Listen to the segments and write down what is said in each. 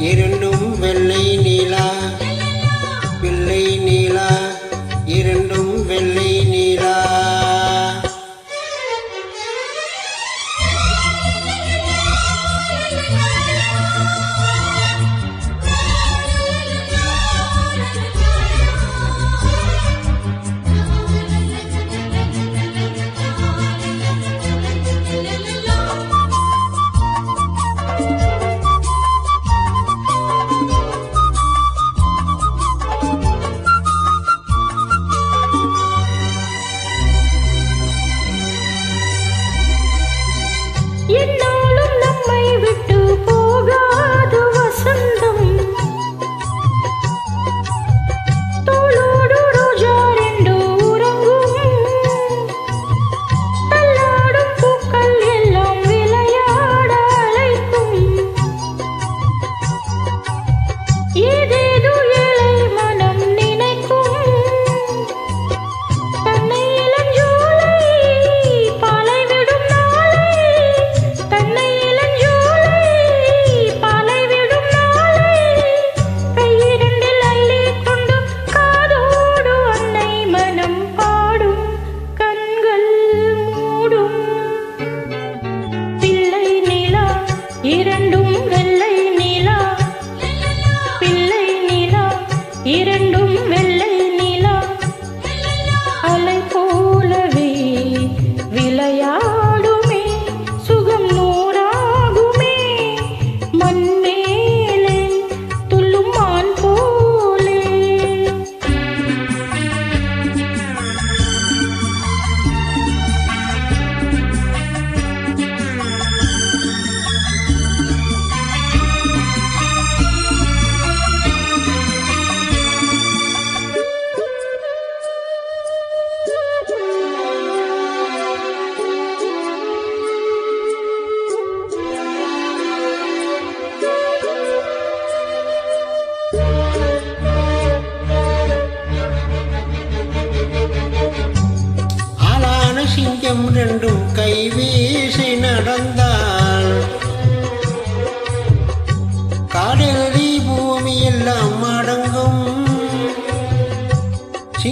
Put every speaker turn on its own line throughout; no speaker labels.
ఈ రెండు ఈ రెండు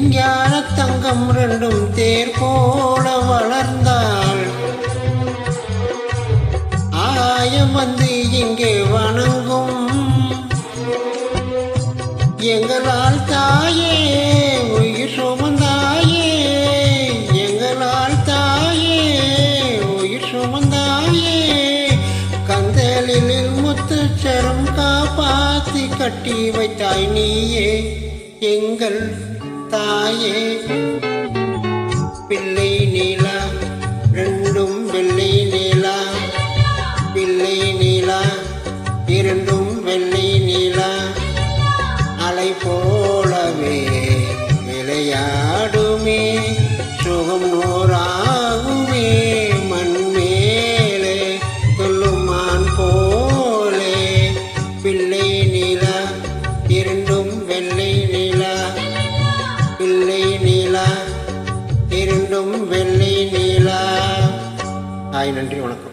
ஞான தங்கம் ரெண்டும் தேர் போல வளர்ந்தாள். ஆயம் வந்து இங்கே வணங்கும். எங்களால் தாயே உயிர் சுமந்தாயே. எங்களால் தாயே உயிர் சுமந்தாயே. கந்தலில் முத்துச்சரம் காப்பாத்தி கட்டி வைத்தாய் நீயே எங்கள் தாயே. பிள்ளை நீலா ரெண்டும் வெள்ளை நீலா. பிள்ளை நீலா இரண்டும் நீலா இரண்டும் நீலா ஆய் நன்றி வணக்கம்.